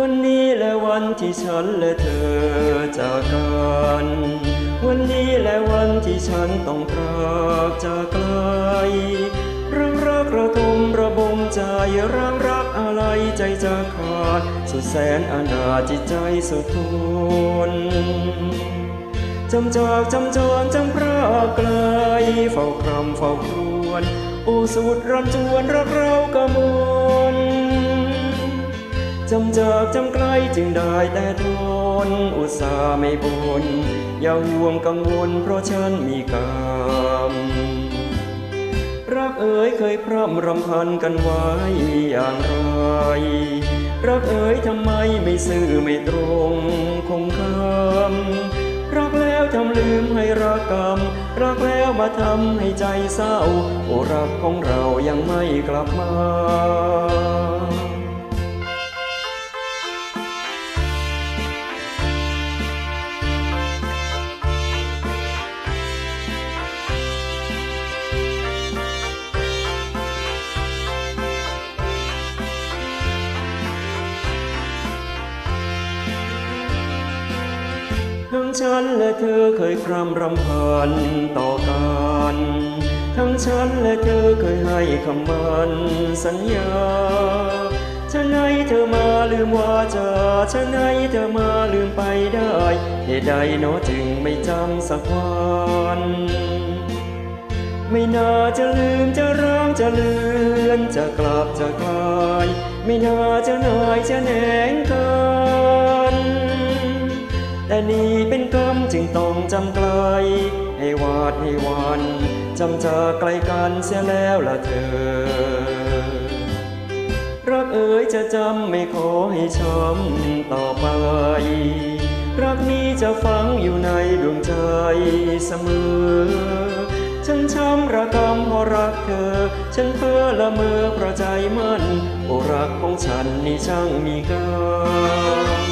วันนี้และวันที่ฉันและเธอจากกัน วันนี้และวันที่ฉันต้องพรากจากไกลเรื่องรักระทมระบมใจร่างรักอะไรใจจะขาด สุดแสนอนาจิตใจสุดทนจำจากจำจรจำพระไกลเฝ้าครำเฝ้าครวนโอสุดรำจวนรักเรากระมวล จำจากจำไกลจึงได้แต่ทนอุตส่าห์ไม่บนอย่าห่วงกังวลเพราะฉันมีกรรมรักเอ๋ยเคยพร่ำรำพันกันไว้อย่างไร รักเอ๋ยทำไมไม่ซื่อไม่ตรงคงคำรักแล้วทำลืมให้รักกรรม รักแล้วมาทำให้ใจเศร้า โอรักของเรายังไม่กลับมา ทั้งฉันและเธอเคยคร่ำรำพันต่อกัน ทั้งฉันและเธอเคยให้คำมันสัญญาฉันให้เธอมาลืมว่าจะฉันให้เธอมาลืมไปได้เหตุใดเนอจึงไม่จำสักวันไม่น่าจะลืมจะร้างจะเลือนจะกลับจะกลาย ไม่น่าจะนายจะแหนงกันแต่นี่ำไกล ให้วาดให้วันจำจากไกลกันเสียแล้วละเธอ รักเอ๋ยจะจำไม่ขอให้ช้ำต่อไป รักนี้จะฝังอยู่ในดวงใจเสมอ ฉันช้ำระกำเพราะรักเธอ ฉันเพ้อละเมอเพราะใจมันโอรักของฉันนี่ช่างมีกรรม